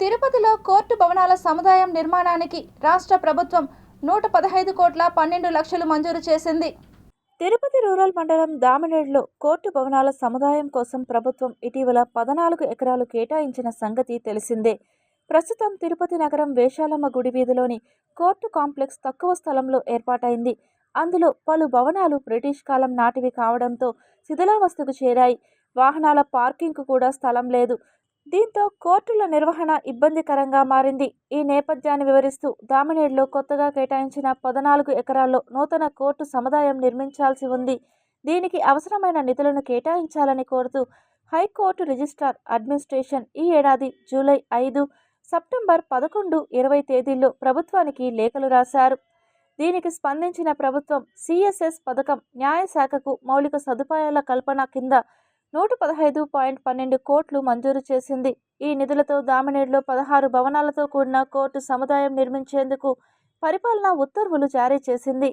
తిరుపతిలో కోర్టు భవనాల సముదాయం నిర్మాణానికి రాష్ట్ర ప్రభుత్వం నూట పదహైదు కోట్ల పన్నెండు లక్షలు మంజూరు చేసింది. తిరుపతి రూరల్ మండలం దామినేడులో కోర్టు భవనాల సముదాయం కోసం ప్రభుత్వం ఇటీవల పద్నాలుగు ఎకరాలు కేటాయించిన సంగతి తెలిసిందే. ప్రస్తుతం తిరుపతి నగరం వేషాలమ్మ గుడి వీధిలోని కోర్టు కాంప్లెక్స్ తక్కువ స్థలంలో ఏర్పాటైంది. అందులో పలు భవనాలు బ్రిటిష్ కాలం నాటివి కావడంతో శిథిలావస్థకు చేరాయి. వాహనాల పార్కింగ్కు కూడా స్థలం లేదు. దీంతో కోర్టుల నిర్వహణ ఇబ్బందికరంగా మారింది. ఈ నేపథ్యాన్ని వివరిస్తూ దామినేడులో కొత్తగా కేటాయించిన పద్నాలుగు ఎకరాల్లో నూతన కోర్టు సముదాయం నిర్మించాల్సి ఉంది. దీనికి అవసరమైన నిధులను కేటాయించాలని కోరుతూ హైకోర్టు రిజిస్ట్రార్ అడ్మినిస్ట్రేషన్ ఈ ఏడాది జూలై ఐదు సెప్టెంబర్ పదకొండు ఇరవై తేదీల్లో ప్రభుత్వానికి లేఖలు రాశారు. దీనికి స్పందించిన ప్రభుత్వం సిఎస్ఎస్ పథకం న్యాయశాఖకు మౌలిక సదుపాయాల కల్పన కింద నూట పదహైదు పాయింట్ పన్నెండు కోట్లు మంజూరు చేసింది. ఈ నిధులతో దామినేడులో పదహారు భవనాలతో కూడిన కోర్టు సముదాయం నిర్మించేందుకు పరిపాలనా ఉత్తర్వులు జారీ చేసింది.